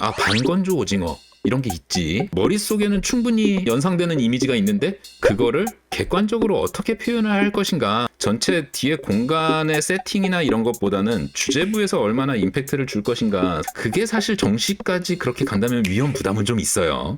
아 반건조 오징어. 이런 게 있지. 머릿속에는 충분히 연상되는 이미지가 있는데 그거를 객관적으로 어떻게 표현을 할 것인가. 전체 뒤에 공간의 세팅이나 이런 것보다는 주제부에서 얼마나 임팩트를 줄 것인가. 그게 사실 정시까지 그렇게 간다면 위험 부담은 좀 있어요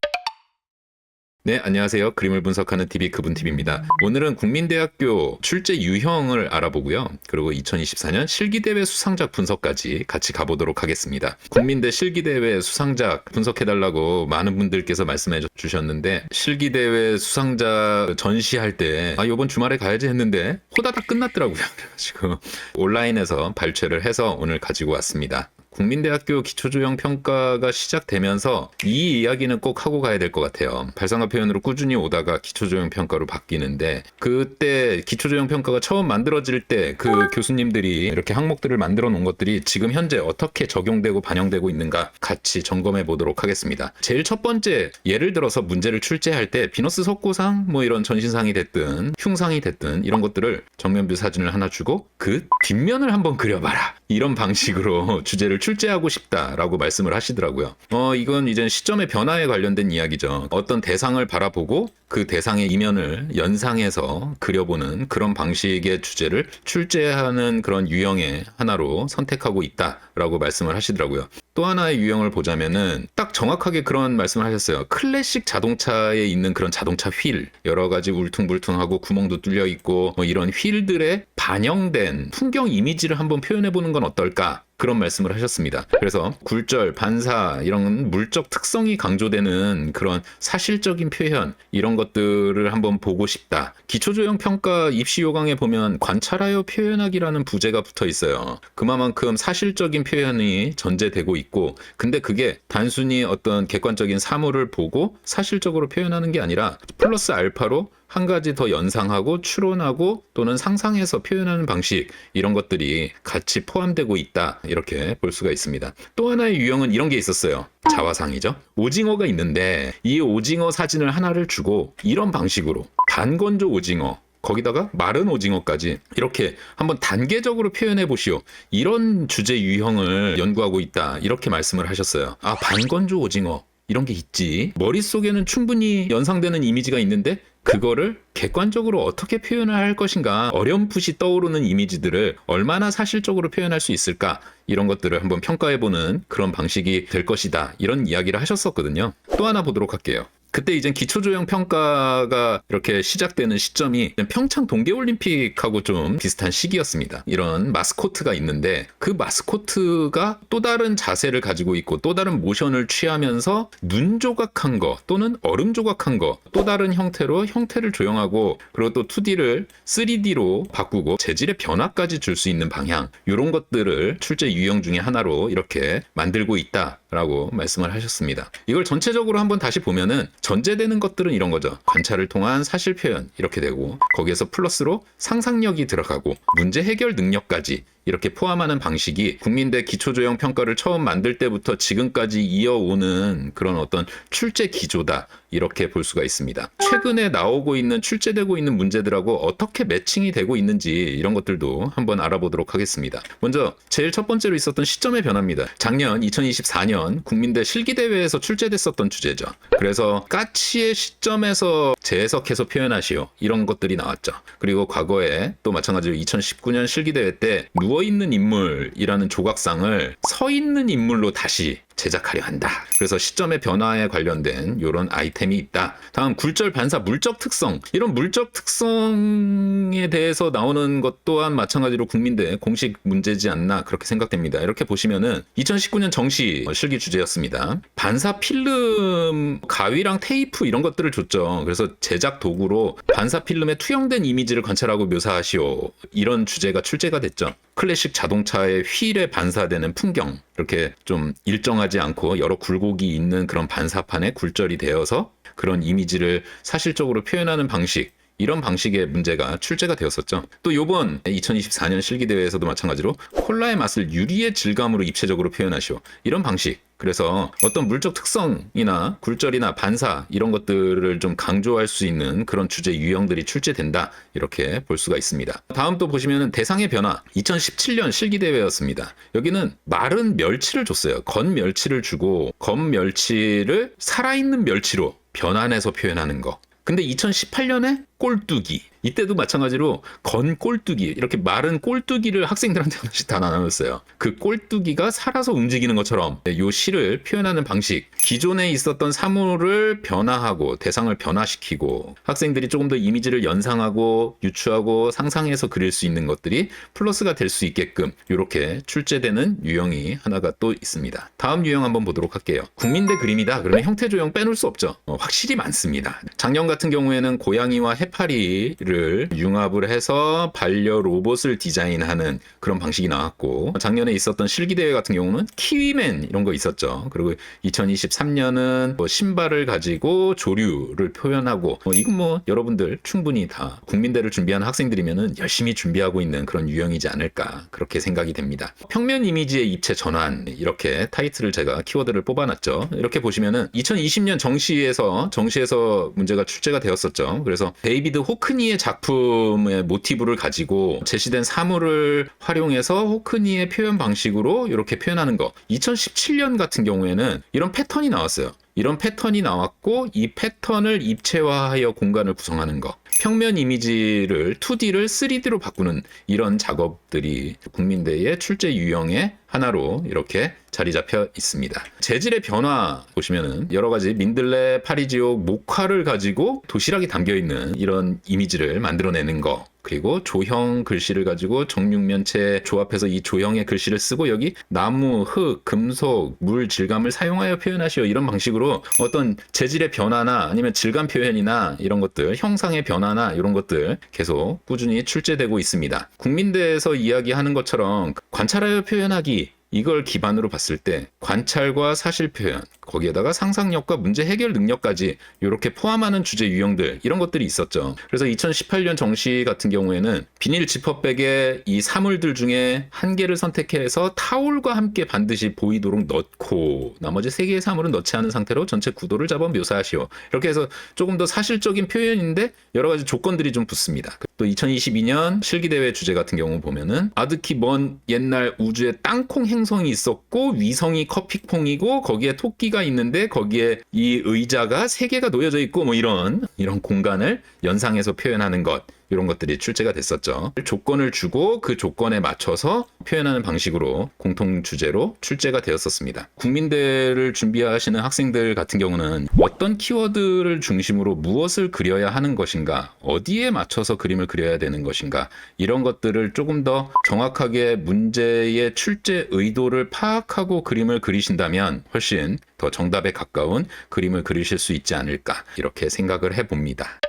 네, 안녕하세요. 그림을 분석하는 TV 그분 TV입니다. 오늘은 국민대학교 출제 유형을 알아보고요. 그리고 2024년 실기대회 수상작 분석까지 같이 가보도록 하겠습니다. 국민대 실기대회 수상작 분석해달라고 많은 분들께서 말씀해 주셨는데 실기대회 수상작 전시할 때 아, 요번 주말에 가야지 했는데 호다닥 끝났더라고요. 그래가지고 온라인에서 발췌를 해서 오늘 가지고 왔습니다. 국민대학교 기초조형 평가가 시작되면서 이 이야기는 꼭 하고 가야 될 것 같아요. 발상과 표현으로 꾸준히 오다가 기초조형 평가로 바뀌는데 그때 기초조형 평가가 처음 만들어질 때 그 교수님들이 이렇게 항목들을 만들어 놓은 것들이 지금 현재 어떻게 적용되고 반영되고 있는가 같이 점검해 보도록 하겠습니다. 제일 첫 번째 예를 들어서 문제를 출제할 때 비너스 석고상 뭐 이런 전신상이 됐든 흉상이 됐든 이런 것들을 정면뷰 사진을 하나 주고 그 뒷면을 한번 그려봐라 이런 방식으로 주제를 출제하고 싶다라고 말씀을 하시더라고요. 어, 이건 이제 시점의 변화에 관련된 이야기죠. 어떤 대상을 바라보고 그 대상의 이면을 연상해서 그려보는 그런 방식의 주제를 출제하는 그런 유형의 하나로 선택하고 있다라고 말씀을 하시더라고요. 또 하나의 유형을 보자면은 딱 정확하게 그런 말씀을 하셨어요. 클래식 자동차에 있는 그런 자동차 휠 여러 가지 울퉁불퉁하고 구멍도 뚫려 있고 뭐 이런 휠들에 반영된 풍경 이미지를 한번 표현해 보는 건 어떨까? 그런 말씀을 하셨습니다. 그래서 굴절, 반사 이런 물적 특성이 강조되는 그런 사실적인 표현 이런 것들을 한번 보고 싶다. 기초조형 평가 입시 요강에 보면 관찰하여 표현하기라는 부제가 붙어 있어요. 그만큼 사실적인 표현이 전제되고 있고 근데 그게 단순히 어떤 객관적인 사물을 보고 사실적으로 표현하는 게 아니라 플러스 알파로 한 가지 더 연상하고 추론하고 또는 상상해서 표현하는 방식 이런 것들이 같이 포함되고 있다 이렇게 볼 수가 있습니다. 또 하나의 유형은 이런 게 있었어요. 자화상이죠. 오징어가 있는데 이 오징어 사진을 하나를 주고 이런 방식으로 반건조 오징어 거기다가 마른 오징어까지 이렇게 한번 단계적으로 표현해 보시오. 이런 주제 유형을 연구하고 있다. 이렇게 말씀을 하셨어요. 아, 반건조 오징어. 이런 게 있지. 머릿속에는 충분히 연상되는 이미지가 있는데 그거를 객관적으로 어떻게 표현을 할 것인가 어렴풋이 떠오르는 이미지들을 얼마나 사실적으로 표현할 수 있을까 이런 것들을 한번 평가해보는 그런 방식이 될 것이다 이런 이야기를 하셨었거든요. 또 하나 보도록 할게요 그때 이제 기초조형 평가가 이렇게 시작되는 시점이 평창 동계올림픽하고 좀 비슷한 시기였습니다. 이런 마스코트가 있는데 그 마스코트가 또 다른 자세를 가지고 있고 또 다른 모션을 취하면서 눈 조각한 거 또는 얼음 조각한 거 또 다른 형태로 형태를 조형하고 그리고 또 2D를 3D로 바꾸고 재질의 변화까지 줄 수 있는 방향 이런 것들을 출제 유형 중에 하나로 이렇게 만들고 있다 라고 말씀을 하셨습니다. 이걸 전체적으로 한번 다시 보면은 전제되는 것들은 이런 거죠. 관찰을 통한 사실 표현 이렇게 되고 거기에서 플러스로 상상력이 들어가고 문제 해결 능력까지 이렇게 포함하는 방식이 국민대 기초조형 평가를 처음 만들 때부터 지금까지 이어오는 그런 어떤 출제 기조다 이렇게 볼 수가 있습니다. 최근에 나오고 있는 출제되고 있는 문제들하고 어떻게 매칭이 되고 있는지 이런 것들도 한번 알아보도록 하겠습니다. 먼저 제일 첫 번째로 있었던 시점의 변화입니다. 작년 2024년 국민대 실기대회에서 출제됐었던 주제죠. 그래서 까치의 시점에서 재해석해서 표현하시오 이런 것들이 나왔죠. 그리고 과거에 또 마찬가지로 2019년 실기대회 때 누워 있는 인물이라는 조각상을 서 있는 인물로 다시 제작하려 한다. 그래서 시점의 변화에 관련된 이런 아이템이 있다. 다음 굴절 반사 물적 특성. 이런 물적 특성에 대해서 나오는 것 또한 마찬가지로 국민대 공식 문제지 않나 그렇게 생각됩니다. 이렇게 보시면은 2019년 정시 실기 주제였습니다. 반사 필름 가위랑 테이프 이런 것들을 줬죠. 그래서 제작 도구로 반사 필름에 투영된 이미지를 관찰하고 묘사하시오. 이런 주제가 출제가 됐죠. 클래식 자동차의 휠에 반사되는 풍경 이렇게 좀 일정하지 않고 여러 굴곡이 있는 그런 반사판에 굴절이 되어서 그런 이미지를 사실적으로 표현하는 방식 이런 방식의 문제가 출제가 되었었죠. 또 요번 2024년 실기대회에서도 마찬가지로 콜라의 맛을 유리의 질감으로 입체적으로 표현하시오. 이런 방식 그래서 어떤 물적 특성이나 굴절이나 반사 이런 것들을 좀 강조할 수 있는 그런 주제 유형들이 출제된다 이렇게 볼 수가 있습니다. 다음 또 보시면 대상의 변화 2017년 실기대회였습니다. 여기는 마른 멸치를 줬어요. 건 멸치를 주고 건 멸치를 살아있는 멸치로 변환해서 표현하는 거. 근데 2018년에 꼴뚜기 이때도 마찬가지로 건 꼴뚜기 이렇게 마른 꼴뚜기를 학생들한테 하나씩 다 나눴어요. 그 꼴뚜기가 살아서 움직이는 것처럼 요 시를 표현하는 방식 기존에 있었던 사물을 변화하고 대상을 변화시키고 학생들이 조금 더 이미지를 연상하고 유추하고 상상해서 그릴 수 있는 것들이 플러스가 될 수 있게끔 이렇게 출제되는 유형이 하나가 또 있습니다. 다음 유형 한번 보도록 할게요. 국민대 그림이다. 그러면 형태 조형 빼놓을 수 없죠. 어, 확실히 많습니다. 작년 같은 경우에는 고양이와 해파리를 융합을 해서 반려 로봇을 디자인하는 그런 방식이 나왔고 작년에 있었던 실기 대회 같은 경우는 키위맨 이런 거 있었죠. 그리고 2023년은 뭐 신발을 가지고 조류를 표현하고 뭐 이건 뭐 여러분들 충분히 다 국민대를 준비하는 학생들이면은 열심히 준비하고 있는 그런 유형이지 않을까 그렇게 생각이 됩니다. 평면 이미지의 입체 전환 이렇게 타이틀을 제가 키워드를 뽑아놨죠. 이렇게 보시면은 2020년 정시에서 정시에서 문제가 출제 가 되었었죠. 그래서 데이비드 호크니의 작품의 모티브를 가지고 제시된 사물을 활용해서 호크니의 표현 방식으로 이렇게 표현하는 거. 2017년 같은 경우에는 이런 패턴이 나왔어요. 이런 패턴이 나왔고 이 패턴을 입체화하여 공간을 구성하는 거. 평면 이미지를 2D를 3D로 바꾸는 이런 작업들이 국민대의 출제 유형의 하나로 이렇게 자리 잡혀 있습니다. 재질의 변화 보시면은 여러 가지 민들레, 파리지옥, 목화를 가지고 도시락이 담겨 있는 이런 이미지를 만들어내는 거. 그리고 조형 글씨를 가지고 정육면체 조합해서 이 조형의 글씨를 쓰고 여기 나무, 흙, 금속, 물 질감을 사용하여 표현하시오 이런 방식으로 어떤 재질의 변화나 아니면 질감 표현이나 이런 것들 형상의 변화 나 이런 것들 계속 꾸준히 출제되고 있습니다. 국민대에서 이야기하는 것처럼 관찰하여 표현하기 이걸 기반으로 봤을 때 관찰과 사실 표현 거기에다가 상상력과 문제 해결 능력까지 이렇게 포함하는 주제 유형들 이런 것들이 있었죠. 그래서 2018년 정시 같은 경우에는 비닐 지퍼백에 이 사물들 중에 한 개를 선택해서 타올과 함께 반드시 보이도록 넣고 나머지 세 개의 사물은 넣지 않은 상태로 전체 구도를 잡아 묘사하시오. 이렇게 해서 조금 더 사실적인 표현인데 여러 가지 조건들이 좀 붙습니다. 또 2022년 실기대회 주제 같은 경우 보면은 아득히 먼 옛날 우주에 땅콩 행성이 있었고 위성이 커피콩이고 거기에 토끼가 있는데 거기에 이 의자가 세 개가 놓여져 있고 뭐 이런 이런 공간을 연상해서 표현하는 것 이런 것들이 출제가 됐었죠. 조건을 주고 그 조건에 맞춰서 표현하는 방식으로 공통 주제로 출제가 되었었습니다. 국민대를 준비하시는 학생들 같은 경우는 어떤 키워드를 중심으로 무엇을 그려야 하는 것인가, 어디에 맞춰서 그림을 그려야 되는 것인가, 이런 것들을 조금 더 정확하게 문제의 출제 의도를 파악하고 그림을 그리신다면 훨씬 더 정답에 가까운 그림을 그리실 수 있지 않을까, 이렇게 생각을 해봅니다.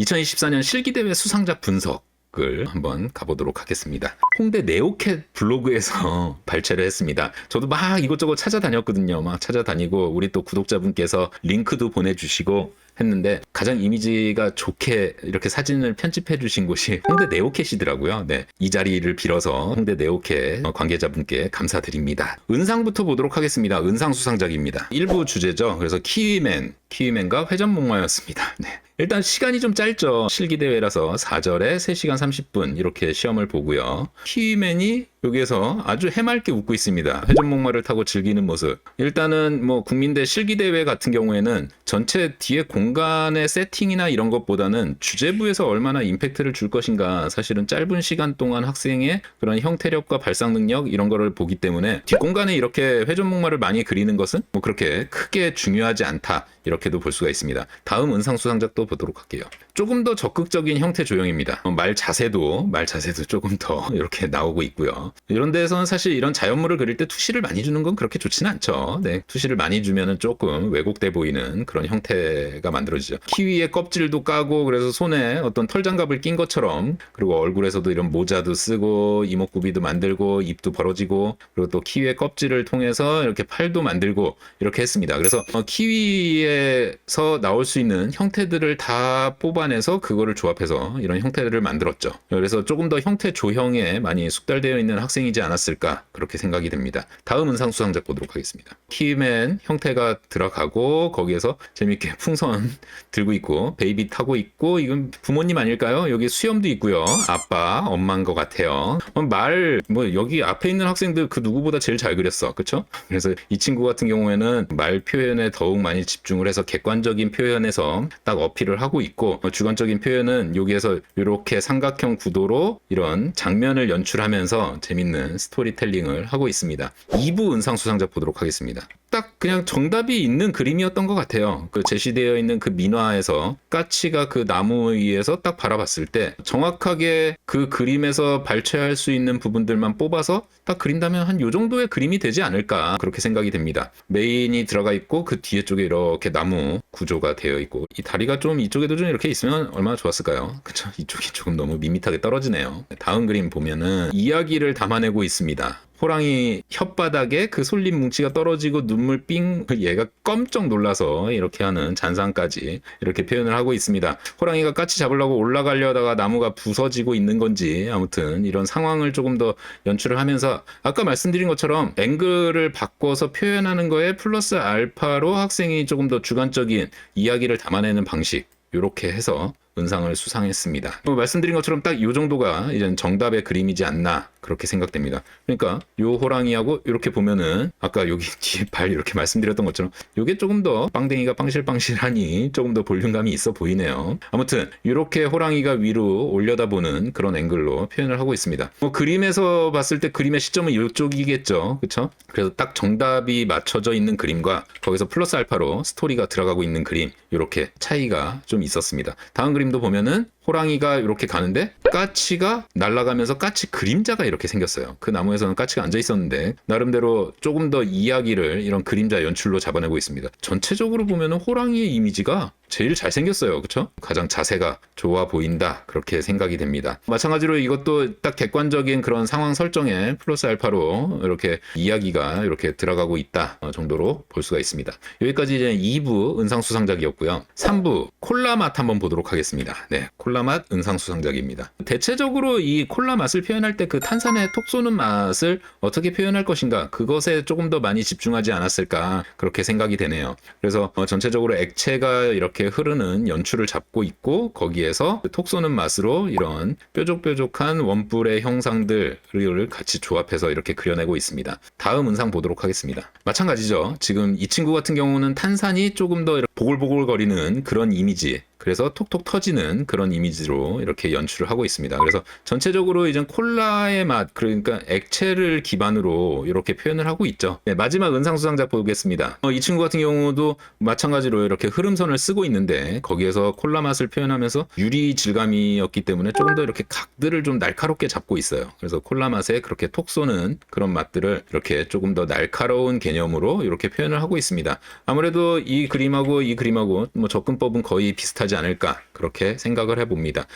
2024년 실기대회 수상자 분석을 한번 가보도록 하겠습니다. 홍대 네오캣 블로그에서 발췌를 했습니다. 저도 막 이것저것 찾아다녔거든요. 막 찾아다니고 우리 또 구독자분께서 링크도 보내주시고 했는데 가장 이미지가 좋게 이렇게 사진을 편집해 주신 곳이 홍대 네오캣이더라고요. 네. 이 자리를 빌어서 홍대 네오캣 관계자분께 감사드립니다. 은상부터 보도록 하겠습니다. 은상 수상작입니다. 일부 주제죠. 그래서 키위맨, 키위맨과 회전목마였습니다. 네. 일단 시간이 좀 짧죠. 실기대회라서 4절에 3시간 30분 이렇게 시험을 보고요. 키위맨이 여기에서 아주 해맑게 웃고 있습니다. 회전목마를 타고 즐기는 모습. 일단은 뭐 국민대 실기대회 같은 경우에는 전체 뒤에 공간의 세팅이나 이런 것보다는 주제부에서 얼마나 임팩트를 줄 것인가 사실은 짧은 시간 동안 학생의 그런 형태력과 발상 능력 이런 거를 보기 때문에 뒷공간에 이렇게 회전목마를 많이 그리는 것은 뭐 그렇게 크게 중요하지 않다. 이렇게도 볼 수가 있습니다. 다음 은상 수상작도 보도록 할게요. 조금 더 적극적인 형태 조형입니다. 어, 말 자세도 말 자세도 조금 더 이렇게 나오고 있고요. 이런 데서는 사실 이런 자연물을 그릴 때 투시를 많이 주는 건 그렇게 좋지는 않죠. 네, 투시를 많이 주면은 조금 왜곡돼 보이는 그런 형태가 만들어지죠. 키위의 껍질도 까고 그래서 손에 어떤 털장갑을 낀 것처럼 그리고 얼굴에서도 이런 모자도 쓰고 이목구비도 만들고 입도 벌어지고 그리고 또 키위의 껍질을 통해서 이렇게 팔도 만들고 이렇게 했습니다. 그래서 어, 키위에서 나올 수 있는 형태들을 다 뽑아내서 그거를 조합해서 이런 형태들을 만들었죠. 그래서 조금 더 형태 조형에 많이 숙달되어 있는 있는 학생이지 않았을까 그렇게 생각이 됩니다. 다음 은상 수상작 보도록 하겠습니다. 키맨 형태가 들어가고 거기에서 재밌게 풍선 들고 있고 베이비 타고 있고 이건 부모님 아닐까요? 여기 수염도 있고요. 아빠, 엄마인 것 같아요. 어, 말뭐 여기 앞에 있는 학생들 그 누구보다 제일 잘 그렸어, 그렇죠? 그래서 이 친구 같은 경우에는 말 표현에 더욱 많이 집중을 해서 객관적인 표현에서 딱 어필을 하고 있고 어, 주관적인 표현은 여기에서 이렇게 삼각형 구도로 이런 장면을 연출하면서 재밌는 스토리텔링을 하고 있습니다. 2부 은상 수상작 보도록 하겠습니다. 딱 그냥 정답이 있는 그림이었던 것 같아요. 그 제시되어 있는 그 민화에서 까치가 그 나무 위에서 딱 바라봤을 때 정확하게 그 그림에서 발췌할 수 있는 부분들만 뽑아서 딱 그린다면 한 요 정도의 그림이 되지 않을까 그렇게 생각이 됩니다. 메인이 들어가 있고 그 뒤에 쪽에 이렇게 나무 구조가 되어 있고 이 다리가 좀 이쪽에도 좀 이렇게 있으면 얼마나 좋았을까요? 그쵸? 이쪽이 조금 너무 밋밋하게 떨어지네요. 다음 그림 보면은 이야기를 담아내고 있습니다. 호랑이 혓바닥에 그 솔잎 뭉치가 떨어지고 눈물 삥 얘가 깜짝 놀라서 이렇게 하는 잔상까지 이렇게 표현을 하고 있습니다. 호랑이가 까치 잡으려고 올라가려다가 나무가 부서지고 있는 건지 아무튼 이런 상황을 조금 더 연출을 하면서 아까 말씀드린 것처럼 앵글을 바꿔서 표현하는 거에 플러스 알파로 학생이 조금 더 주관적인 이야기를 담아내는 방식 이렇게 해서 은상을 수상했습니다. 뭐 말씀드린 것처럼 딱 이 정도가 이제 정답의 그림이지 않나 그렇게 생각됩니다. 그러니까 요 호랑이하고 이렇게 보면은 아까 여기 뒤에 발 이렇게 말씀드렸던 것처럼 요게 조금 더 빵댕이가 빵실빵실하니 조금 더 볼륨감이 있어 보이네요. 아무튼 이렇게 호랑이가 위로 올려다보는 그런 앵글로 표현을 하고 있습니다. 뭐 그림에서 봤을 때 그림의 시점은 이쪽이겠죠, 그렇죠? 그래서 딱 정답이 맞춰져 있는 그림과 거기서 플러스 알파로 스토리가 들어가고 있는 그림 이렇게 차이가 좀 있었습니다. 다음 그림도 보면은 호랑이가 이렇게 가는데 까치가 날아가면서 까치 그림자가 이렇게 생겼어요. 그 나무에서는 까치가 앉아 있었는데 나름대로 조금 더 이야기를 이런 그림자 연출로 잡아내고 있습니다. 전체적으로 보면은 호랑이의 이미지가 제일 잘생겼어요. 그쵸? 가장 자세가 좋아 보인다. 그렇게 생각이 됩니다. 마찬가지로 이것도 딱 객관적인 그런 상황 설정에 플러스 알파로 이렇게 이야기가 이렇게 들어가고 있다 어, 정도로 볼 수가 있습니다. 여기까지 이제 2부 은상수상작이었고요. 3부 콜라 맛 한번 보도록 하겠습니다. 네, 콜라 맛 은상수상작입니다. 대체적으로 이 콜라 맛을 표현할 때 그 탄산의 톡 쏘는 맛을 어떻게 표현할 것인가 그것에 조금 더 많이 집중하지 않았을까 그렇게 생각이 되네요. 그래서 어, 전체적으로 액체가 이렇게 흐르는 연출을 잡고 있고 거기에서 톡 쏘는 맛으로 이런 뾰족뾰족한 원뿔의 형상들을 같이 조합해서 이렇게 그려내고 있습니다. 다음 은상 보도록 하겠습니다. 마찬가지죠. 지금 이 친구 같은 경우는 탄산이 조금 더 이렇게 보글보글거리는 그런 이미지 그래서 톡톡 터지는 그런 이미지로 이렇게 연출을 하고 있습니다. 그래서 전체적으로 이제 콜라의 맛, 그러니까 액체를 기반으로 이렇게 표현을 하고 있죠. 네, 마지막 은상수상작 보겠습니다. 어, 이 친구 같은 경우도 마찬가지로 이렇게 흐름선을 쓰고 있는데 거기에서 콜라 맛을 표현하면서 유리 질감이었기 때문에 조금 더 이렇게 각들을 좀 날카롭게 잡고 있어요. 그래서 콜라 맛에 그렇게 톡 쏘는 그런 맛들을 이렇게 조금 더 날카로운 개념으로 이렇게 표현을 하고 있습니다. 아무래도 이 그림하고 이 그림하고 뭐 접근법은 거의 비슷하 지 않을까 그렇게 생각을 해봅니다.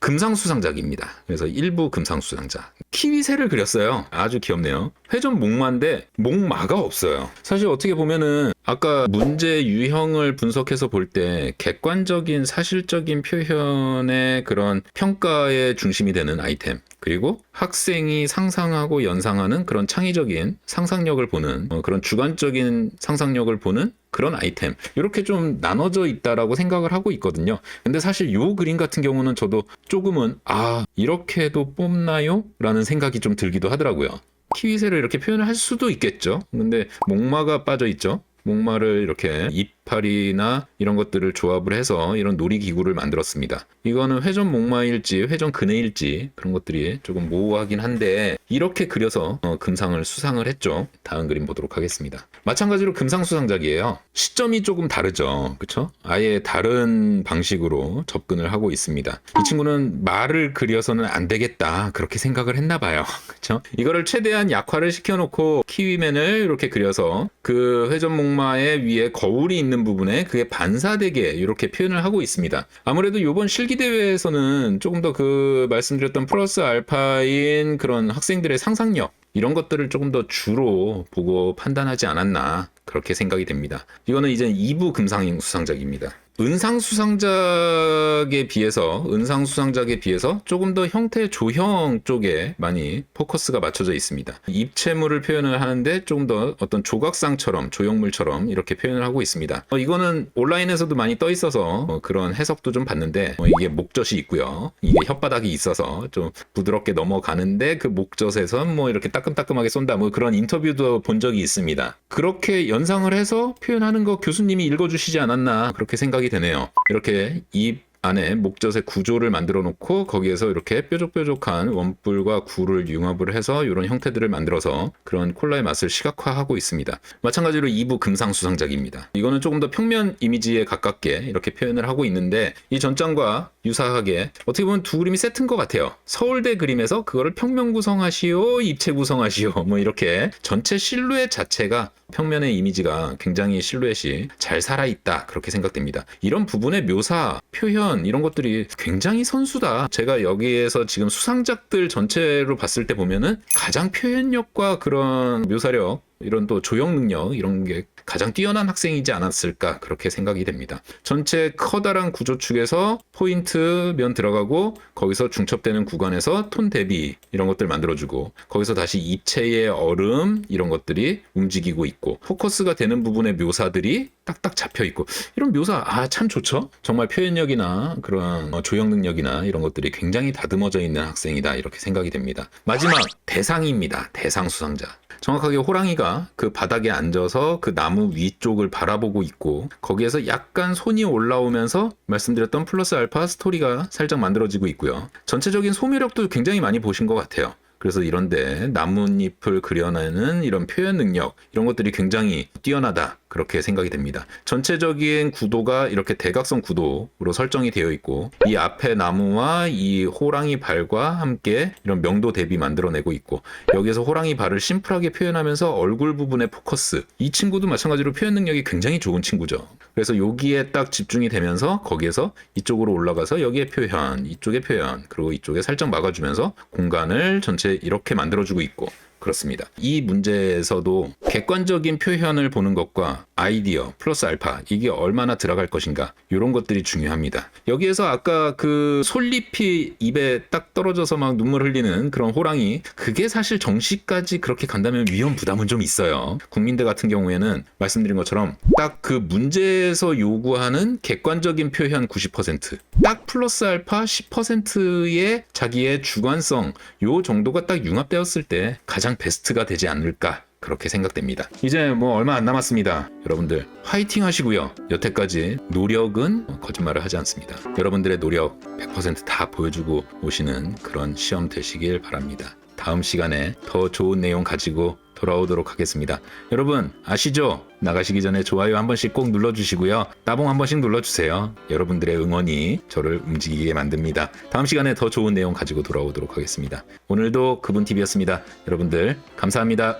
금상수상작입니다. 그래서 일부 금상수상작. 키위새를 그렸어요. 아주 귀엽네요. 회전 목마인데 목마가 없어요. 사실 어떻게 보면은 아까 문제 유형을 분석해서 볼 때 객관적인 사실적인 표현의 그런 평가의 중심이 되는 아이템. 그리고 학생이 상상하고 연상하는 그런 창의적인 상상력을 보는 어, 그런 주관적인 상상력을 보는 그런 아이템 이렇게 좀 나눠져 있다라고 생각을 하고 있거든요. 근데 사실 요 그림 같은 경우는 저도 조금은 아 이렇게도 뽑나요? 라는 생각이 좀 들기도 하더라고요. 키위새를 이렇게 표현을 할 수도 있겠죠. 근데 목마가 빠져 있죠. 목마를 이렇게 이 파리나 이런 것들을 조합을 해서 이런 놀이기구를 만들었습니다. 이거는 회전 목마일지 회전 그네일지 그런 것들이 조금 모호하긴 한데 이렇게 그려서 어, 금상을 수상을 했죠. 다음 그림 보도록 하겠습니다. 마찬가지로 금상 수상작이에요. 시점이 조금 다르죠. 그쵸? 아예 다른 방식으로 접근을 하고 있습니다. 이 친구는 말을 그려서는 안 되겠다. 그렇게 생각을 했나 봐요. 그쵸? 이거를 최대한 약화를 시켜놓고 키위맨을 이렇게 그려서 그 회전 목마의 위에 거울이 있는 부분에 그게 반사되게 이렇게 표현을 하고 있습니다. 아무래도 이번 실기 대회에서는 조금 더 그 말씀드렸던 플러스 알파인 그런 학생들의 상상력 이런 것들을 조금 더 주로 보고 판단하지 않았나 그렇게 생각이 됩니다. 이거는 이제 2부 금상 수상작입니다. 은상 수상작에 비해서 은상 수상작에 비해서 조금 더 형태 조형 쪽에 많이 포커스가 맞춰져 있습니다. 입체물을 표현을 하는데 조금 더 어떤 조각상처럼 조형물처럼 이렇게 표현을 하고 있습니다. 어, 이거는 온라인에서도 많이 떠 있어서 어, 그런 해석도 좀 봤는데 어, 이게 목젖이 있고요. 이게 혓바닥이 있어서 좀 부드럽게 넘어가는데 그 목젖에서 뭐 이렇게 따끔따끔하게 쏜다 뭐 그런 인터뷰도 본 적이 있습니다. 그렇게 연상을 해서 표현하는 거 교수님이 읽어주시지 않았나 그렇게 생각이 되네요. 이렇게 입 안에 목젖의 구조를 만들어 놓고 거기에서 이렇게 뾰족뾰족한 원뿔과 구를 융합을 해서 이런 형태들을 만들어서 그런 콜라의 맛을 시각화하고 있습니다. 마찬가지로 2부 금상수상작입니다. 이거는 조금 더 평면 이미지에 가깝게 이렇게 표현을 하고 있는데 이 전장과 유사하게 어떻게 보면 두 그림이 세트인 것 같아요. 서울대 그림에서 그거를 평면 구성하시오, 입체 구성하시오 뭐 이렇게 전체 실루엣 자체가 평면의 이미지가 굉장히 실루엣이 잘 살아있다 그렇게 생각됩니다. 이런 부분의 묘사, 표현 이런 것들이 굉장히 선수다. 제가 여기에서 지금 수상작들 전체로 봤을 때 보면은 가장 표현력과 그런 묘사력 이런 또 조형 능력 이런 게 가장 뛰어난 학생이지 않았을까 그렇게 생각이 됩니다. 전체 커다란 구조축에서 포인트 면 들어가고 거기서 중첩되는 구간에서 톤 대비 이런 것들 만들어주고 거기서 다시 입체의 얼음 이런 것들이 움직이고 있고 포커스가 되는 부분의 묘사들이 딱딱 잡혀 있고 이런 묘사 아 참 좋죠. 정말 표현력이나 그런 어, 조형 능력이나 이런 것들이 굉장히 다듬어져 있는 학생이다 이렇게 생각이 됩니다. 마지막 대상입니다. 대상 수상자. 정확하게 호랑이가 그 바닥에 앉아서 그 나무 위쪽을 바라보고 있고 거기에서 약간 손이 올라오면서 말씀드렸던 플러스 알파 스토리가 살짝 만들어지고 있고요. 전체적인 소묘력도 굉장히 많이 보신 것 같아요. 그래서 이런데 나뭇잎을 그려내는 이런 표현 능력 이런 것들이 굉장히 뛰어나다 그렇게 생각이 됩니다. 전체적인 구도가 이렇게 대각선 구도로 설정이 되어 있고 이 앞에 나무와 이 호랑이 발과 함께 이런 명도 대비 만들어내고 있고 여기에서 호랑이 발을 심플하게 표현하면서 얼굴 부분의 포커스 이 친구도 마찬가지로 표현 능력이 굉장히 좋은 친구죠. 그래서 여기에 딱 집중이 되면서 거기에서 이쪽으로 올라가서 여기에 표현 이쪽에 표현 그리고 이쪽에 살짝 막아주면서 공간을 전체 이렇게 만들어주고 있고 그렇습니다. 이 문제에서도 객관적인 표현을 보는 것과 아이디어 플러스 알파 이게 얼마나 들어갈 것인가 이런 것들이 중요합니다. 여기에서 아까 그 솔잎이 입에 딱 떨어져서 막 눈물 흘리는 그런 호랑이 그게 사실 정시까지 그렇게 간다면 위험 부담은 좀 있어요. 국민대 같은 경우에는 말씀드린 것처럼 딱 그 문제에서 요구하는 객관적인 표현 90%딱 플러스 알파 10%의 자기의 주관성 요 정도가 딱 융합되었을 때 가장 베스트가 되지 않을까 그렇게 생각됩니다. 이제 뭐 얼마 안 남았습니다. 여러분들 화이팅 하시고요. 여태까지 노력은 거짓말을 하지 않습니다. 여러분들의 노력 100%다 보여주고 오시는 그런 시험 되시길 바랍니다. 다음 시간에 더 좋은 내용 가지고 돌아오도록 하겠습니다. 여러분 아시죠? 나가시기 전에 좋아요 한 번씩 꼭 눌러주시고요. 따봉 한 번씩 눌러주세요. 여러분들의 응원이 저를 움직이게 만듭니다. 다음 시간에 더 좋은 내용 가지고 돌아오도록 하겠습니다. 오늘도 그분 TV였습니다. 여러분들 감사합니다.